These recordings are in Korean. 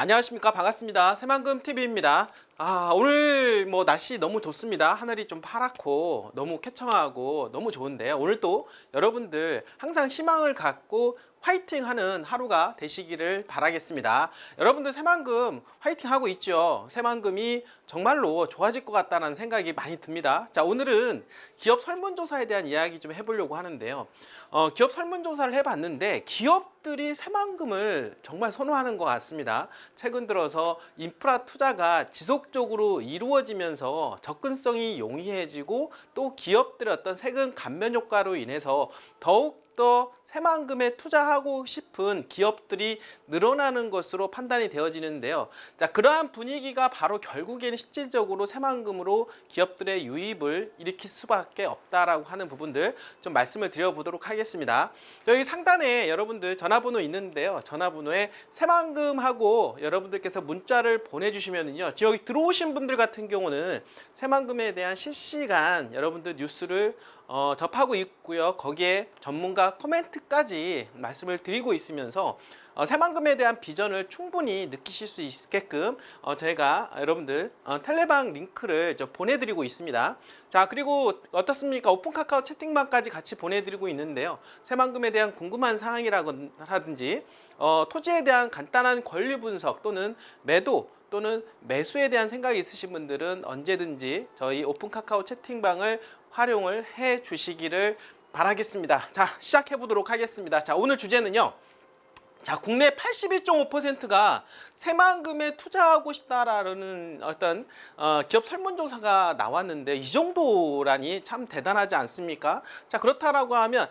안녕하십니까. 반갑습니다. 새만금 TV입니다. 아, 오늘 뭐 날씨 너무 좋습니다. 하늘이 좀 파랗고 너무 쾌청하고 너무 좋은데요. 오늘 또 여러분들 항상 희망을 갖고 화이팅 하는 하루가 되시기를 바라겠습니다. 여러분들 새만금 화이팅 하고 있죠. 새만금이 정말로 좋아질 것 같다는 생각이 많이 듭니다. 자, 오늘은 기업 설문조사에 대한 이야기 좀 해보려고 하는데요. 어, 기업 설문조사를 해봤는데 기업들이 새만금을 정말 선호하는 것 같습니다. 최근 들어서 인프라 투자가 지속적으로 이루어지면서 접근성이 용이해지고 또 기업들의 어떤 세금 감면 효과로 인해서 더욱 더 새만금에 투자하고 싶은 기업들이 늘어나는 것으로 판단이 되어지는데요. 자, 그러한 분위기가 바로 결국에는 실질적으로 새만금으로 기업들의 유입을 일으킬 수밖에 없다라고 하는 부분들 좀 말씀을 드려보도록 하겠습니다. 여기 상단에 여러분들 전화번호 있는데요. 전화번호에 새만금하고 여러분들께서 문자를 보내주시면은요. 여기 들어오신 분들 같은 경우는 새만금에 대한 실시간 여러분들 뉴스를 어, 접하고 있고요. 거기에 전문가 코멘트 까지 말씀을 드리고 있으면서 어, 새만금에 대한 비전을 충분히 느끼실 수 있게끔 어, 저희가 여러분들 어, 텔레방 링크를 저 보내드리고 있습니다. 자 그리고 어떻습니까? 오픈 카카오 채팅방까지 같이 보내드리고 있는데요. 새만금에 대한 궁금한 사항이라든지 어, 토지에 대한 간단한 권리 분석 또는 매도 또는 매수에 대한 생각이 있으신 분들은 언제든지 저희 오픈 카카오 채팅방을 활용을 해 주시기를 바라겠습니다. 자, 시작해 보도록 하겠습니다. 자, 오늘 주제는요. 자, 국내 81.5%가 새만금에 투자하고 싶다라는 어떤 어, 기업 설문조사가 나왔는데 이 정도라니 참 대단하지 않습니까? 자, 그렇다라고 하면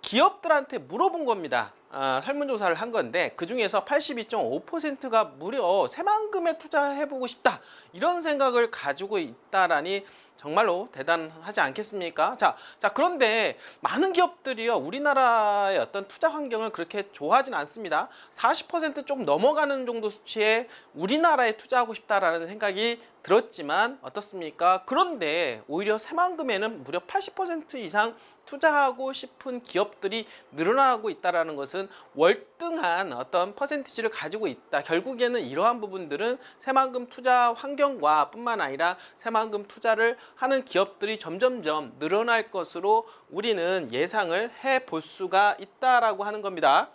기업들한테 물어본 겁니다. 아, 설문조사를 한 건데 그 중에서 82.5%가 무려 새만금에 투자해보고 싶다 이런 생각을 가지고 있다라니 정말로 대단하지 않겠습니까? 자, 자 그런데 많은 기업들이요 우리나라의 어떤 투자 환경을 그렇게 좋아하진 않습니다. 40%좀 넘어가는 정도 수치에 우리나라에 투자하고 싶다라는 생각이 들었지만 어떻습니까? 그런데 오히려 새만금에는 무려 80% 이상 투자하고 싶은 기업들이 늘어나고 있다라는 것은 월등한 어떤 퍼센티지를 가지고 있다. 결국에는 이러한 부분들은 새만금 투자 환경과 뿐만 아니라 새만금 투자를 하는 기업들이 점점점 늘어날 것으로 우리는 예상을 해 볼 수가 있다라고 하는 겁니다.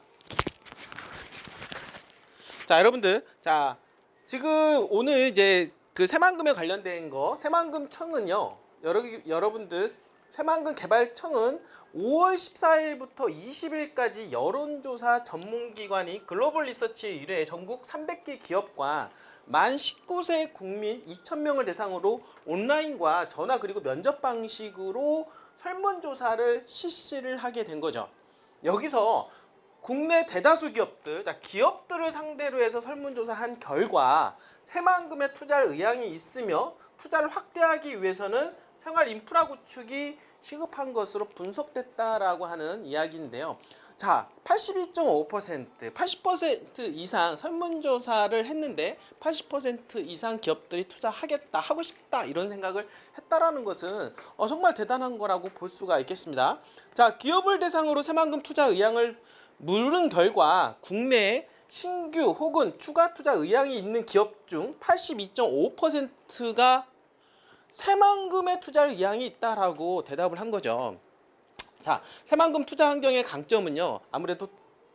자, 여러분들. 자, 지금 오늘 이제 그 새만금에 관련된 거 새만금청은요. 여러 여러분들 새만금 개발청은 5월 14일부터 20일까지 여론조사 전문기관이 글로벌 리서치 의뢰 전국 300개 기업과 만 19세 국민 2,000명을 대상으로 온라인과 전화 그리고 면접 방식으로 설문조사를 실시를 하게 된 거죠. 여기서 국내 대다수 기업들, 자, 기업들을 상대로 해서 설문조사한 결과 새만금에 투자할 의향이 있으며 투자를 확대하기 위해서는 생활 인프라 구축이 시급한 것으로 분석됐다라고 하는 이야기인데요. 자, 82.5%, 80% 이상 설문조사를 했는데 80% 이상 기업들이 투자하겠다, 하고 싶다 이런 생각을 했다라는 것은 어, 정말 대단한 거라고 볼 수가 있겠습니다. 자, 기업을 대상으로 새만금 투자 의향을 물은 결과 국내 신규 혹은 추가 투자 의향이 있는 기업 중 82.5%가 새만금에 투자할 의향이 있다라고 대답을 한 거죠. 자, 새만금 투자 환경의 강점은요. 아무래도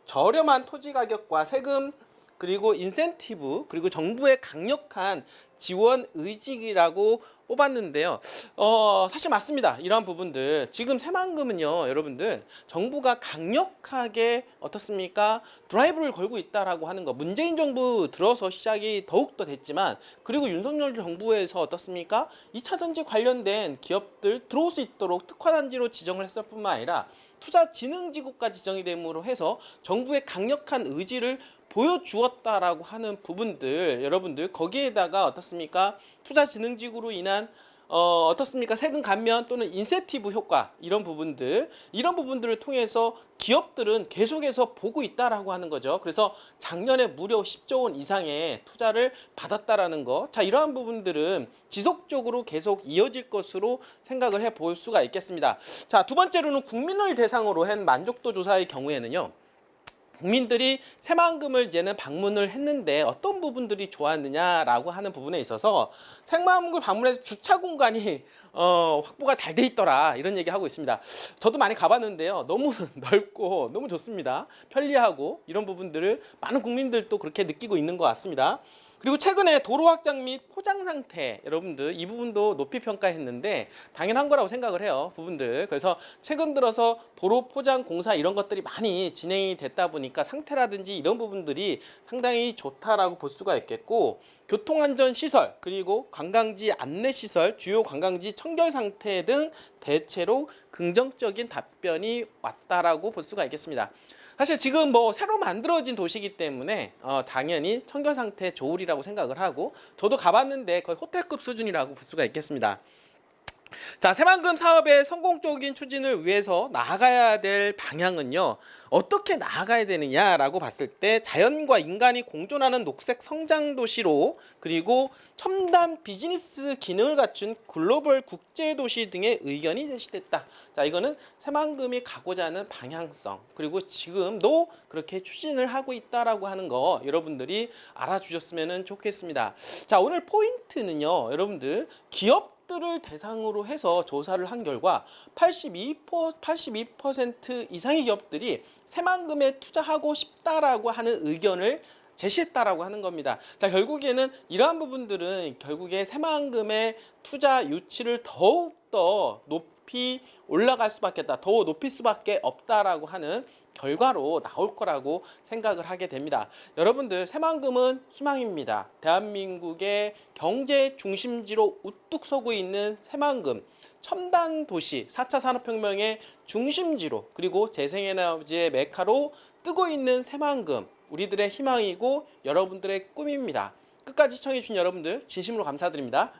저렴한 토지 가격과 세금 그리고 인센티브 그리고 정부의 강력한 지원 의지라고 뽑았는데요. 어, 사실 맞습니다. 이러한 부분들. 지금 새만금은요, 여러분들, 정부가 강력하게 어떻습니까? 드라이브를 걸고 있다라고 하는 거. 문재인 정부 들어서 시작이 더욱더 됐지만, 그리고 윤석열 정부에서 어떻습니까? 2차 전지 관련된 기업들 들어올 수 있도록 특화단지로 지정을 했을 뿐만 아니라, 투자진흥지구가 지정이 됨으로 해서 정부의 강력한 의지를 보여주었다라고 하는 부분들 여러분들 거기에다가 어떻습니까 투자진흥지구로 인한 어, 어떻습니까? 세금 감면 또는 인센티브 효과 이런 부분들 이런 부분들을 통해서 기업들은 계속해서 보고 있다라고 하는 거죠. 그래서 작년에 무려 10조 원 이상의 투자를 받았다라는 거. 자, 이러한 부분들은 지속적으로 계속 이어질 것으로 생각을 해 볼 수가 있겠습니다. 자, 두 번째로는 국민을 대상으로 한 만족도 조사의 경우에는요. 국민들이 새만금을 이제는 방문을 했는데 어떤 부분들이 좋았느냐라고 하는 부분에 있어서 새만금을 방문해서 주차 공간이 어, 확보가 잘 돼 있더라 이런 얘기 하고 있습니다. 저도 많이 가봤는데요. 너무 넓고 너무 좋습니다. 편리하고 이런 부분들을 많은 국민들도 그렇게 느끼고 있는 것 같습니다. 그리고 최근에 도로 확장 및 포장 상태 여러분들 이 부분도 높이 평가했는데 당연한 거라고 생각을 해요 부분들 그래서 최근 들어서 도로 포장 공사 이런 것들이 많이 진행이 됐다 보니까 상태라든지 이런 부분들이 상당히 좋다라고 볼 수가 있겠고 교통안전 시설 그리고 관광지 안내 시설 주요 관광지 청결 상태 등 대체로 긍정적인 답변이 왔다라고 볼 수가 있겠습니다. 사실 지금 뭐 새로 만들어진 도시이기 때문에 어, 당연히 청결 상태 좋으리라고 생각을 하고 저도 가봤는데 거의 호텔급 수준이라고 볼 수가 있겠습니다. 자, 새만금 사업의 성공적인 추진을 위해서 나아가야 될 방향은요. 어떻게 나아가야 되느냐라고 봤을 때 자연과 인간이 공존하는 녹색 성장 도시로 그리고 첨단 비즈니스 기능을 갖춘 글로벌 국제 도시 등의 의견이 제시됐다. 자, 이거는 새만금이 가고자 하는 방향성 그리고 지금도 그렇게 추진을 하고 있다라고 하는 거 여러분들이 알아주셨으면 좋겠습니다. 자, 오늘 포인트는요. 여러분들 기업 들을 대상으로 해서 조사를 한 결과 82% 82% 이상의 기업들이 새만금에 투자하고 싶다라고 하는 의견을 제시했다라고 하는 겁니다. 자, 결국에는 이러한 부분들은 결국에 새만금의 투자 유치를 더욱 더 높이 올라갈 수밖에 없다. 더 높일 수밖에 없다라고 하는 결과로 나올 거라고 생각을 하게 됩니다. 여러분들 새만금은 희망입니다. 대한민국의 경제 중심지로 우뚝 서고 있는 새만금 첨단 도시 4차 산업혁명의 중심지로 그리고 재생에너지의 메카로 뜨고 있는 새만금 우리들의 희망이고 여러분들의 꿈입니다. 끝까지 시청해주신 여러분들 진심으로 감사드립니다.